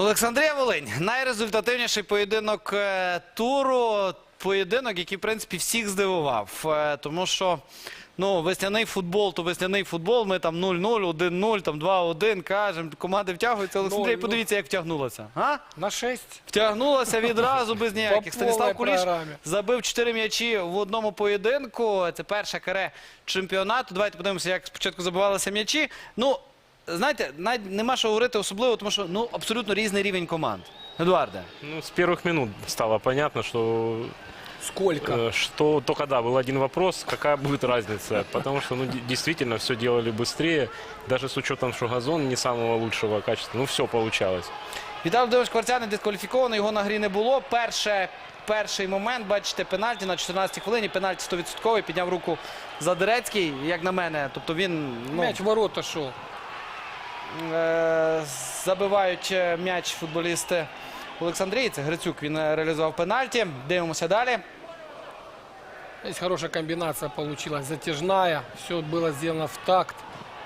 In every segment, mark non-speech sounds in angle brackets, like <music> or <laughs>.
Олександрія Волинь найрезультативніший поєдинок е, туру. Поєдинок, який, в принципі, всіх здивував. Е, Тому що ну, весняний футбол, то весняний футбол. Ми там 0-0, 1-0, там 2-1, кажемо, команди втягуються. Олександрія, 0-0. подивіться, як втягнулася. А? На 6. Втягнулася відразу без ніяких. Станіслав Куліш забив 4 м'ячі в одному поєдинку. Це перша каре чемпіонату. Давайте подивимося, як спочатку забивалися м'ячі. Ну, знаєте, навіть нема що говорити особливо, тому що ну, абсолютно різний рівень команд. Едуарде. Ну, с первых минут стало понятно, что, Сколько? э, что только да, был один вопрос, какая будет разница. Потому что ну, де- действительно все делали быстрее, даже с учетом, что газон не самого лучшего качества. Ну, все получалось. Віталій Володимирович Кварцяний дискваліфікований, його на грі не було. Перше, перший момент, бачите, пенальті на 14-й хвилині. Пенальті 100%, підняв руку Задерецький, як на мене. Тобто він ну, Мяч в ворота шел. е, забивають е, м'яч футболісти Олександрії. Це Грицюк, він е, реалізував пенальті. Дивимося далі. Здесь хорошая комбинация получилась, затяжная. Все было сделано в такт.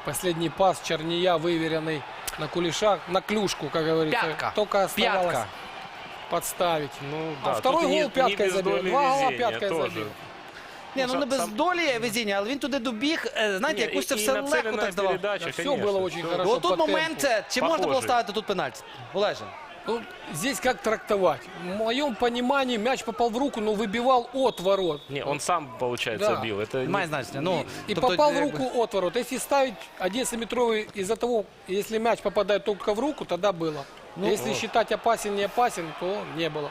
Последний пас Черния, выверенный на кулеша, на клюшку, как говорится. Пятка. Только оставалось Пятка. подставить. Ну, А да, второй тут не- гол пяткой не без забил. доли Два гола везения пяткой тоже. забил. Ні, ну не сам- без сам- долі везіння, але він туди добіг. е, Знаєте, Не, якось це и- и все легко нацеленная так здавав. передача, Да, всё конечно, было очень всё. хорошо. Отут по момент, темпу. е, чи можна було Похожий. ставити тут пенальті? Олеже. Ну, здесь как трактовать? В моем понимании мяч попал в руку, но выбивал от ворот. Не, он сам, получается, Да. бил. Это не- Має значення. Ну, И тобто, попал в якби- руку от ворот. Если ставить 11-метровый из-за того, если мяч попадает только в руку, тогда было. Ну, если вот. считать опасен, не опасен, то не было.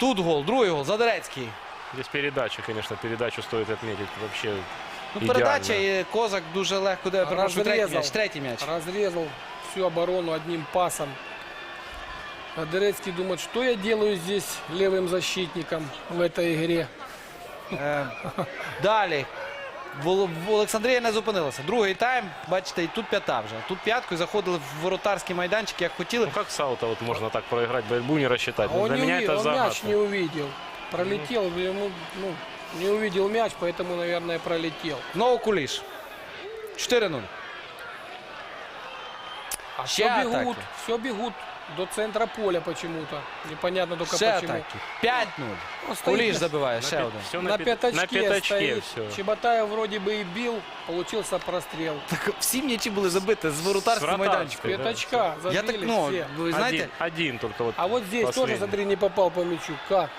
Тут гол, другий гол, Задерецький. Здесь передача, конечно, передачу стоит отметить. Вообще Ну, идеально. передача і Козак дуже легко де перепрошую, третій Розрізав. м'яч. Третій м'яч. Разрезал всю оборону одним пасом. А Дерецкий думает, что я делаю здесь левым защитником в этой игре. Е, далі. Вол- Олександрія не зупинилася. Другий тайм, бачите, і тут п'ята вже. Тут п'яткою заходили в воротарський майданчик, як хотіли. Ну, как Саута вот можно так проиграть, борьбу не рассчитать? А Ну, он для не меня увидел, это он загадка. мяч не увидел. Пролетел, ему, ну, не увидел мяч, поэтому, наверное, пролетел. Знову куліш. 4-0. А Ще все бегут, атаки. все бегут до центра поля почему-то. Непонятно только Ще почему. атаки. 5-0. Он стоит Куліш на- забиває, На, ще пя- один. всё На, на, пя- пятачке, на пятачке стоит. все. Чеботаев вроде бы и бил, получился прострел. Так всі м'ячі були забиті з воротарського З майданчика. вратарського. Пятачка забили Я так, ну, все. ви знаєте, Один, один только вот А вот здесь тоже, последний. смотри, не попал по мячу. Как?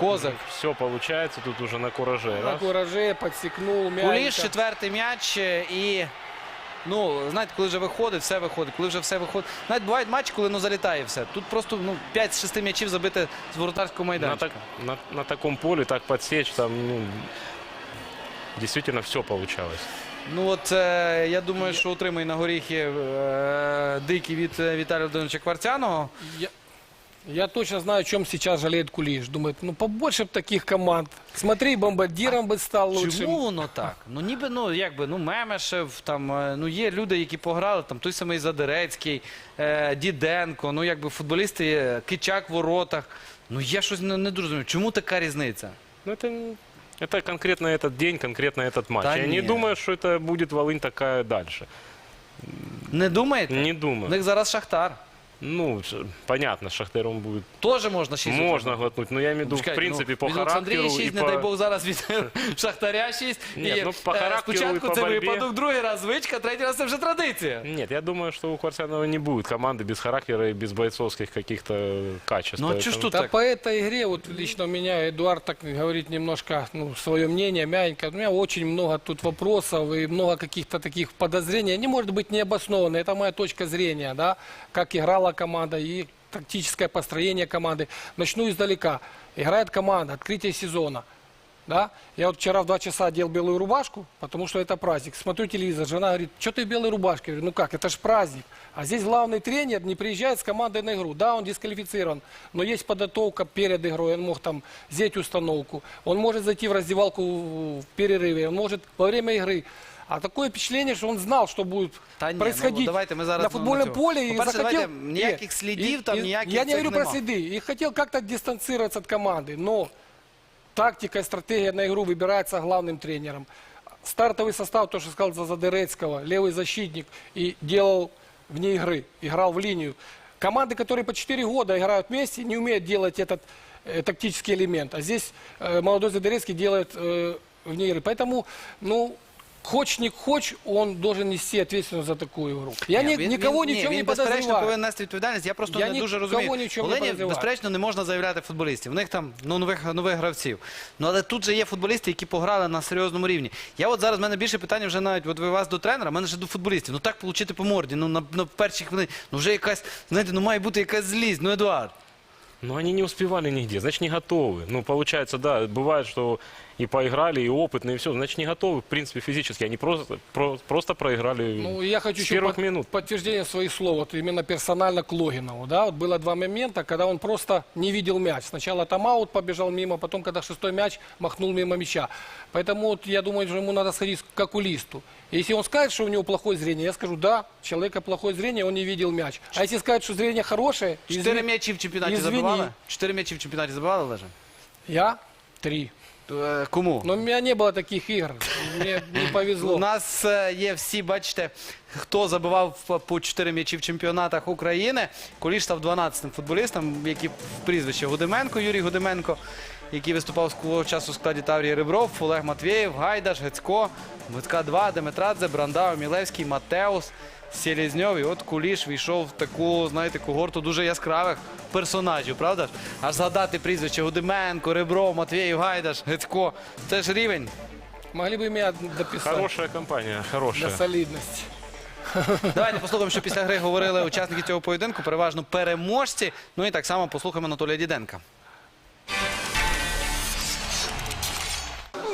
Козак. Все получается, тут уже на кураже. На Раз. кураже подсекнул Куліш, четвертий м'яч е, і. Ну, знаєте, коли вже виходить, все виходить. Коли вже все виходить. Навіть бувають матчі, коли ну залітає все. Тут просто ну, 5 з 6 м'ячів забити з воротарського На, майданчика. так, на, на таком поле так подсечь, там, ну, действительно все получалось. Ну от е, я думаю, що отримає на горіхи е, дикий від е, Віталія Володимировича Кварцяного. Я, я точно знаю, о чем сейчас жалеет Кулиш. Думает, ну побольше б таких команд. Смотри, бомбардиром бы стал лучшим. Чому воно так? Ну ніби ну якби ну Мемешев, там е, ну є люди, які пограли, там той самий Задерецький, е, Діденко, ну якби футболісти, є, Кичак в воротах. Ну я щось не, не дуже розумію. Чому така різниця? Ну, это, н- это конкретно этот день, конкретно этот матч. Да Я не. не думаю, что это будет Волынь такая дальше. Не думаєте? Не В думаю. них зараз Шахтар. Ну, ш- понятно, Шахтером будет. Теж можна 6 Можно глотнуть, но я имею в виду, в Чекайте, принципе, ну, по від Олександрії характеру 6, и не дай по... Бог, зараз від <laughs> Шахтаря 6. Ні, І, ну, по е, характеру і Спочатку по це боротьбі. випадок, другий раз звичка, третій раз це вже традиція. Нет, я думаю, что у Кварцянова не будет команды без характера и без бойцовских каких-то качеств. Ну а чого ж Поэтому- тут Да так? по этой игре, вот лично у меня Эдуард так говорит немножко, ну, свое мнение, мягенько. У меня очень много тут вопросов и много каких-то таких подозрений. Они, может быть, необоснованные. Это моя точка зрения, да, как играла команда и тактическое построение команды. Начну издалека. Играет команда, открытие сезона. Да? Я вот вчера в 2 часа одел белую рубашку, потому что это праздник. Смотрю телевизор, жена говорит, что ты в белой рубашке? Я говорю, ну как, это же праздник. А здесь главный тренер не приезжает с командой на игру. Да, он дисквалифицирован, но есть подготовка перед игрой. Он мог там взять установку, он может зайти в раздевалку в перерыве, он может во время игры. А такое впечатление, что он знал, что будет Та ні, происходить ну, давайте ми зараз на футбольном на цьому. поле. И По-перше, захотел... давайте ніяких Нет, слідів там, ніяких Я не цих говорю про нема. следы. И хотел как-то дистанцироваться от команды, но тактика и стратегия на игру выбирается главным тренером. Стартовый состав, то, что сказал за Задерецкого, левый защитник, и делал вне игры, играл в линию. Команды, которые по 4 года играют вместе, не умеют делать этот э, тактический элемент. А здесь э, молодой Задерецкий делает э, вне игры. Поэтому, ну, не хочешь, он должен нести ответственность за такую игру. Я Ні, він- никого він, чем ні, не він, безперечно, подозреваю. повинен нести відповідальність. Я просто Я не ні- дуже кого розумію. ні в чому не подозріваю. безперечно, не можна заявляти футболістів. У них там ну, нових, нових гравців. Ну, але тут же є футболісти, які пограли на серйозному рівні. Я от зараз, в мене більше питання вже навіть от ви вас до тренера, в мене ще до футболістів. Ну так получити по морді, ну на, на першій хвилині, ну вже якась, знаєте, ну має бути якась злість. Ну, Едуард. Но они не успевали нигде, значит, не готовы. Ну, получается, да, бывает, что и поиграли, и опытные, и все, значит, не готовы, в принципе, физически. Они просто, про- просто проиграли Ну, я хочу с еще первых под- минут. подтверждение своих слов, вот именно персонально к Логинову. Да? Вот было два момента, когда он просто не видел мяч. Сначала тайм-аут побежал мимо, потом, когда шестой мяч, махнул мимо мяча. Поэтому вот, я думаю, что ему надо сходить к окулисту. Если он скажет, что у него плохое зрение, я скажу, да, у человека плохое зрение, он не видел мяч. А если скажет, что зрение хорошее, Чотири извини- м'ячі в чемпіонаті Извини. забивали? Чотири м'ячі в чемпіонаті забивали, Олеже? я три. Е, Кому? Но у меня не было таких игр, мне не У повезло. нас е, є всі, бачите, хто забивав по- по 4 м'ячі в чемпіонатах України. Куліш став 12-м футболістом, який в прізвище Гудименко, Юрій Гудименко, який виступав свого часу в складі Таврії Ребров, Олег Матвєєв, Гайдаш, Гецько, Гуцька 2, Деметрадзе, Брандау, Мілевський, Матеус, Селізньов. І от Куліш війшов в таку, знаєте, когорту дуже яскравих персонажів, правда ж? Аж згадати прізвище Гудименко, Ребров, Матвєєв, Гайдаш, Гецько. Це ж рівень. Могли бы меня дописать Хорошая компания, для хорошая. солидности. Давайте послухаємо, що після гри говорили учасники цього поєдинку, переважно переможці. Ну і так само послухаємо Анатолія Діденка.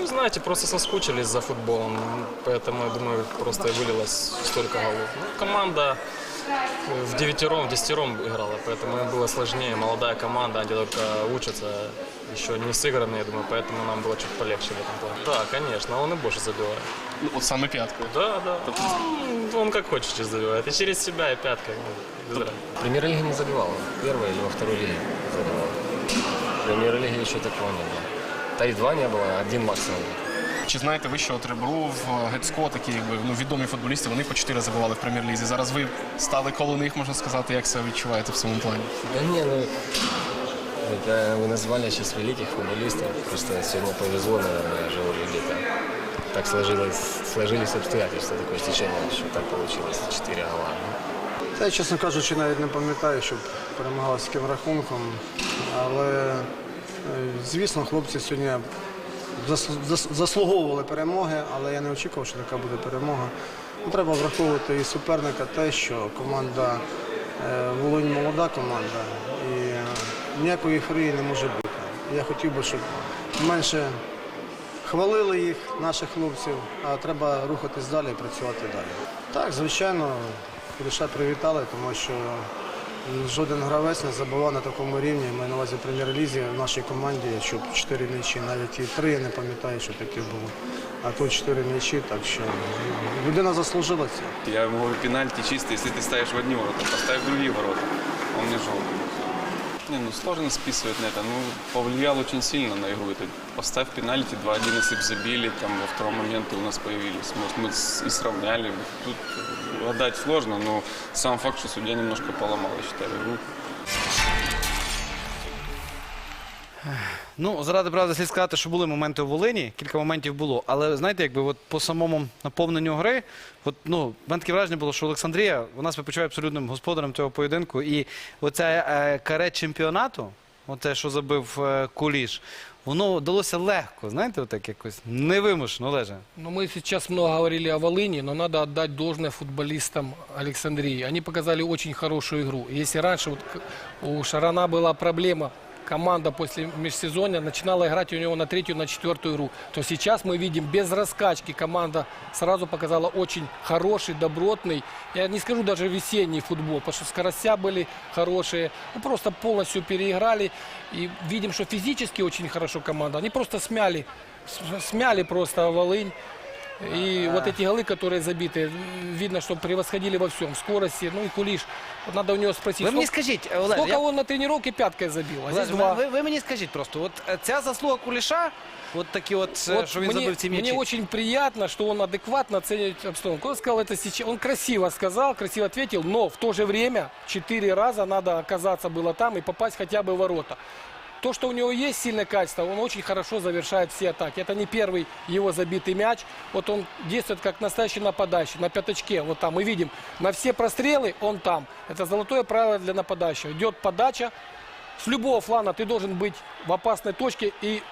Ну, знаете, просто соскучились за футболом, поэтому, я думаю, просто и вылилось столько голов. Ну, команда э, в девятером, в десятером играла, поэтому им было сложнее. Молодая команда, они только учатся, еще не сыграны, я думаю, поэтому нам было чуть полегче в этом плане. Да, конечно, он и больше забивает. Ну, От саме п'яткою. Да, да. Он, он как хочет сейчас забивает. И через себя, и пяткой. Ну, без разницы. Премьер-лиги не забивал. Первой или во второй лиге забивал. В премьер-лиге еще такого не было. Та и два не было, один максимум. Чи знаєте ви, що от Ребров, Гецько, такі якби ну, відомі футболісти, вони по 4 забивали в прем'єр-лізі. Зараз ви стали коло них, можна сказати, як себе відчуваєте в цьому плані? Да не, ну, это вы назвали сейчас великих футболистов. Просто сегодня повезло, наверное, же где-то. Так сложилось, сложились обстоятельства, такое стечение, что так получилось. Четыре гола. Та, я, чесно кажучи, навіть не пам'ятаю, щоб перемагав з яким рахунком. Але, е, звісно, хлопці сьогодні зас- зас- заслуговували перемоги, але я не очікував, що така буде перемога. Ну, Треба враховувати і суперника те, що команда е, Волинь молода команда і е, ніякої ефорії не може бути. Я хотів би, щоб менше хвалили їх, наших хлопців, а треба рухатись далі і працювати далі. Так, звичайно, лише привітали, тому що жоден гравець не забував на такому рівні. Маю на увазі прем'єр-лізі в нашій команді, щоб чотири м'ячі, навіть і три, я не пам'ятаю, що таке було. А тут чотири м'ячі, так що ну, людина заслужила це. Я йому говорю, пенальти чистий, якщо ти ставиш в одні ворота, поставь в другі ворота. Он мне жалко. Не, ну сложно списывать на это. Ну, повлиял очень сильно на игру. Это поставь пенальти, 2-1, если бы забили, там во втором моменте у нас появились. Может, мы с- и сравняли. Тут э, отдать сложно, но сам факт, что судья немножко поломал, я считаю, игру. Ну, заради правди слід сказати, що були моменти у Волині, кілька моментів було. Але знаєте, якби от по самому наповненню гри, от, ну, в мене таке враження було, що Олександрія вона себе почуває абсолютним господарем цього поєдинку. І оце е, каре чемпіонату, оте, що забив е, Куліш, воно вдалося легко, знаєте, отак якось невимушено, Олеже. Ну, мы сейчас много говорили о Волыне, но надо отдать должное футболистам Александрии. Они показали очень хорошую игру. Если раньше вот к- у Шарана была проблема, команда после межсезонья начинала играть у него на третью, на четвертую игру, то сейчас мы видим без раскачки команда сразу показала очень хороший, добротный, я не скажу даже весенний футбол, потому что скоростя были хорошие, ну, просто полностью переиграли. И видим, что физически очень хорошо команда. Они просто смяли, с- смяли просто Волынь. И вот эти голы, которые забиты, видно, что превосходили во всем. В скорости, ну и Кулиш. Вот надо у него спросить, Ви мені сколько, скажіть, Олег, сколько я- он на тренировке пяткой забил? А здесь Олеже, два. ви, ви мені скажіть просто, от е, ця заслуга Куліша, от такі от, е, Вот що він мне, забив ці м'ячі. мне очень приятно, что он адекватно оценивает обстановку. Он сказал это сейчас, он красиво сказал, красиво ответил, но в то же время четыре раза надо оказаться было там и попасть хотя бы в ворота. То, что у него есть сильное качество, он очень хорошо завершает все атаки. Это не первый его забитый мяч. Вот он действует как настоящий нападающий, на пятачке. Вот там мы видим, на все прострелы он там. Это золотое правило для нападающего. Идет подача, с любого флана ты должен быть в опасной точке и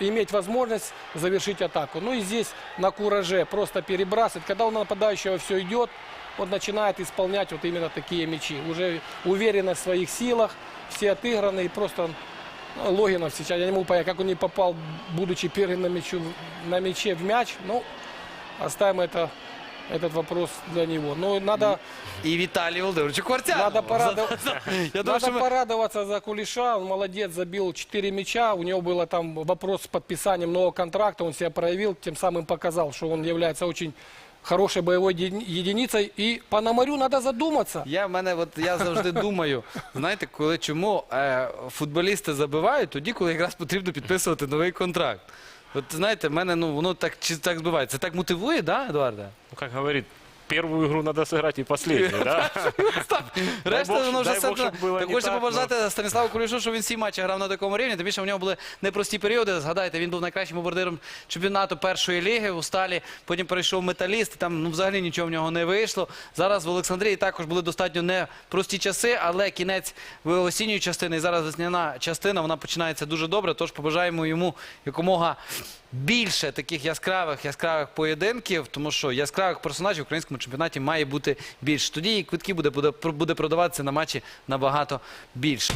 иметь возможность завершить атаку. Ну и здесь на кураже просто перебрасывать. Когда у нападающего все идет, он начинает исполнять вот именно такие мячи. Уже уверенно в своих силах, все отыграны и просто ну, Логинов сейчас, я не могу понять, как он не попал, будучи первым на, мячу, на мяче в мяч. Ну, оставим это, этот вопрос для него. Ну, надо, І Віталій Володимирович Кварцян. надо, порадов- Я думаю, надо що ми... порадоваться за Кулиша. Он молодец, забил 4 мяча. У него был там вопрос с подписанием нового контракта. Он себя проявил, тем самым показал, что он является очень хорошей боевой еди- единицей. И Пономарю надо задуматься. Я в мене, от я завжди думаю, знаєте, коли чому е, футболісти забивають, тоді, коли якраз потрібно підписувати новий контракт. От знаєте, в мене ну воно так чи так збивається. Це так мотивує, да, Едуарда? Ну, как говорит, первую игру надо сыграть и последнюю, да? <laughs> Решта Бог, воно вже дай все. Бог, щоб було не хочу так, побажати Станіславу Кулішу, що він всі матчі грав на такому рівні. Тим більше в нього були непрості періоди. Згадайте, він був найкращим бомбардиром чемпіонату першої ліги у сталі. Потім перейшов металіст. і Там ну взагалі нічого в нього не вийшло. Зараз в Олександрії також були достатньо непрості часи, але кінець осінньої частини і зараз весняна частина вона починається дуже добре. Тож побажаємо йому якомога. Більше таких яскравих яскравих поєдинків, тому що яскравих персонажів в українському чемпіонаті має бути більше. Тоді і квитки буде, буде, буде продаватися на матчі набагато більше.